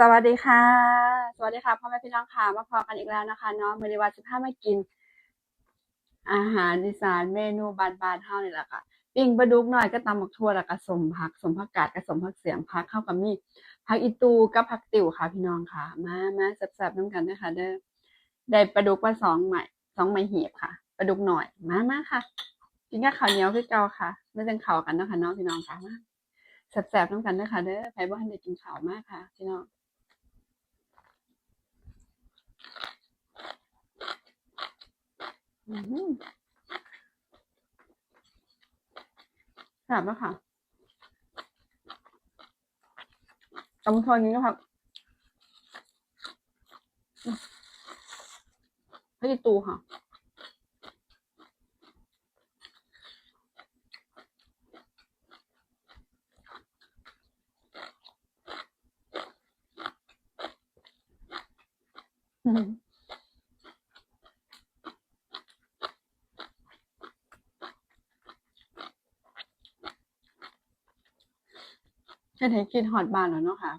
สวัสดีค่ะ สวัสดีค่ะพ่อแม่พี่น้องค่ะมาพอกันอีกแล้วนะคะเนาะมือนี้ว่าสิพามากิน อาหารอีสานเมนูบ้านๆเฮานี่แหละค่ะปิ้งปลาดุกหน่อยก็ตำบักทั่วแล้วก็สมผักสมผักกาดกับสมผักเสียงผักเข้ากับมีผักอีตูกับผักติ๋วค่ะ พี่น้องค่ะ มามาแซ่บๆน้ำกันด้วยค่ะเด้อได้ปลาดุกมาสองใหม่สองใหม่เหียบค่ะปลาดุกหน่อยมามาค่ะกินกับข้าวเหนียวคือเก่าค่ะไม่ต้องข้าวกันนะคะเน้องพี่น้องค่ะมาแซ่บๆน้ำกันด้วยค่ะเด้อใครบ่ทันได้กินข้าวมากค่ะ พี่น้อง อืมแซ่บมากค่ะตำทอนนี้นะครับให้ตูค่ะอืม เห็นกินฮอดบ้านแล้วเนาะค่ะ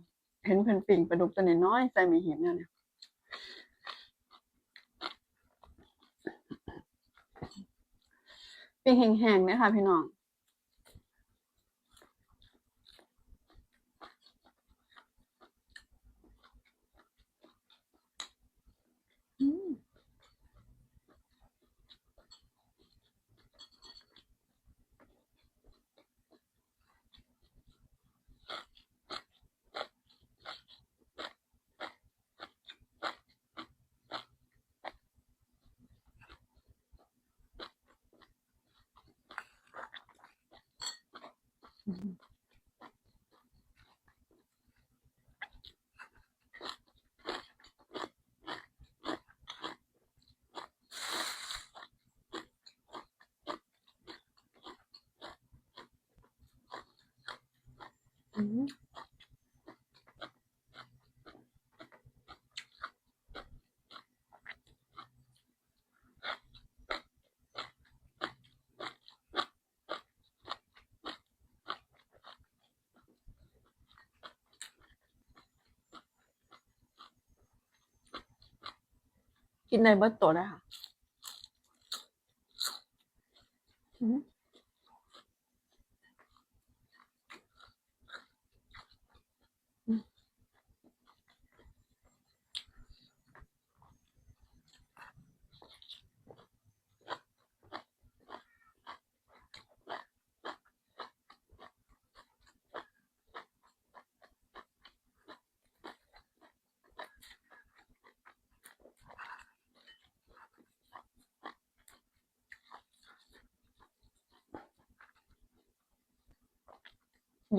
เห็นเพิ่นปิ่งปลาดุกตัวน้อยใส่ไม่เห็นเนี่ยเนี่ยปิ่งแห้งๆนะค่ะพี่น้อง อืม อืม อืม กินในเบิดโตได้ค่ะ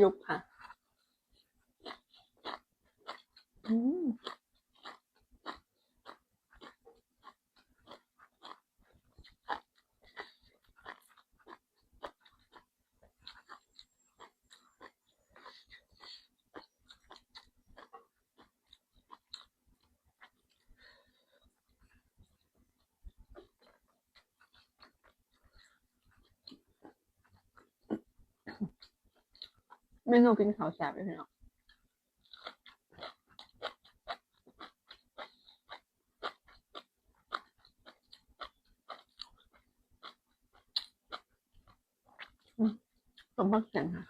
ยุบค่ะ อืม เมนูกินข้าวแซ่บเลยพี่น้องอืมสมพักเสียงค่ะ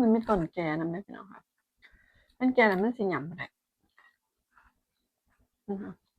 มันไม่ต้นแกน้ำได้พี่น้องค่ะต้นแกน้ำมันสิหยำไปเลยอือฮึอืมมีผักติ๋วค่ะ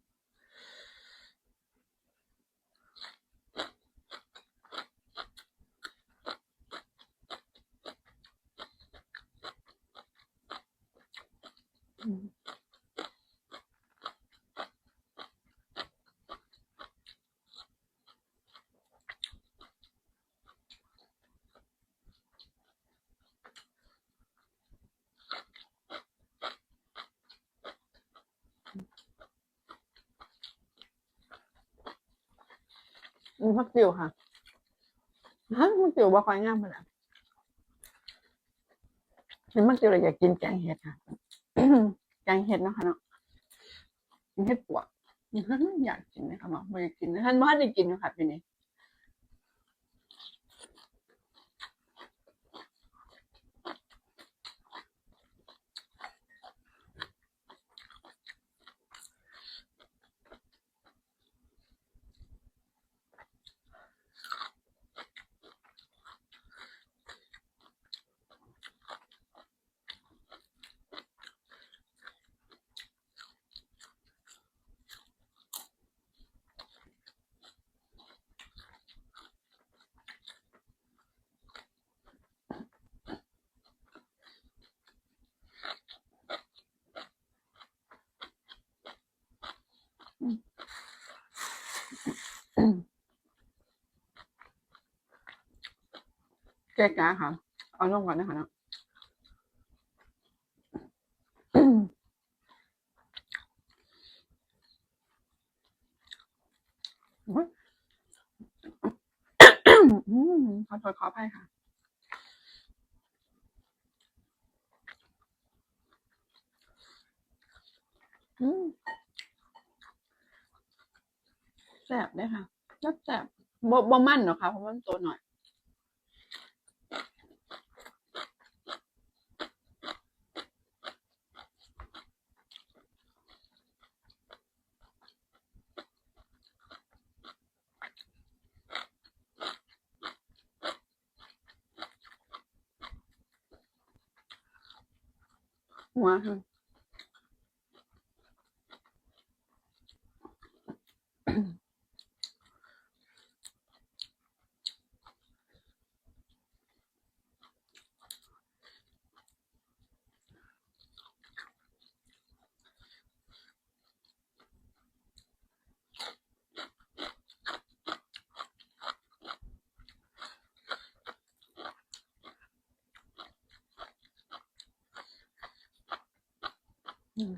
ฮะผักติ๋วบ่ค่อยงามปานใดเห็น แกงเห็ดนะคะเนาะเห็ดปวกอยากกินนะคะเนาะไม่ได้กินท่านว่าได้กินนะคะพี่นี่ เจ๊จ้าค่ะ เอาลงก่อนนะคะนะขอโทษขออภัค่ะ แซ่บเลยค่ะแซ่บแซ่บบ่บ่มันหรอกค่ะเพราะมันตัวหน่อยหัวค่ะ อืม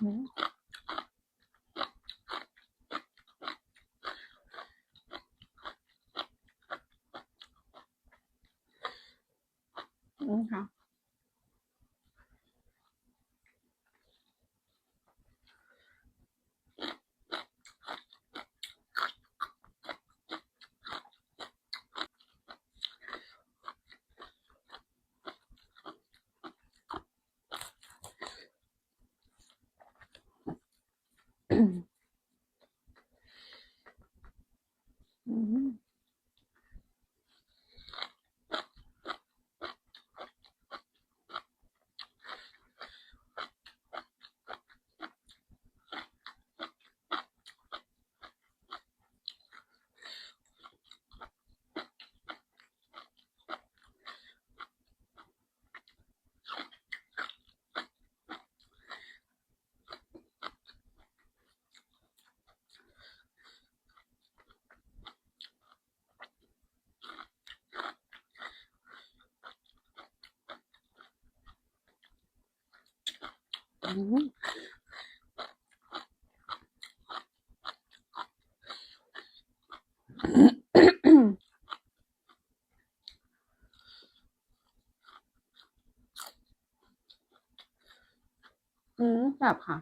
อืมอืมค่ะ อืม อืมอืมแบบค่ะ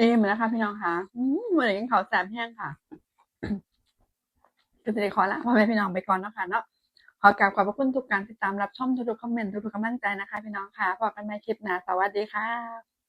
เอมแล้วค่ะพี่น้องค่ะอืมวันนี้กินข้าวแซ่บแห้งค่ะก็จะได้ขอละพ่อแม่พี่น้องไปก่อนเนาะคะเนาะขอกราบขอบพระคุณทุกการติดตามรับชมทุกๆคอมเมนต์ทุกๆกำลังใจนะคะ พี่น้องค่ะพบกันใหม่คลิปหน้าสวัสดีค่ะ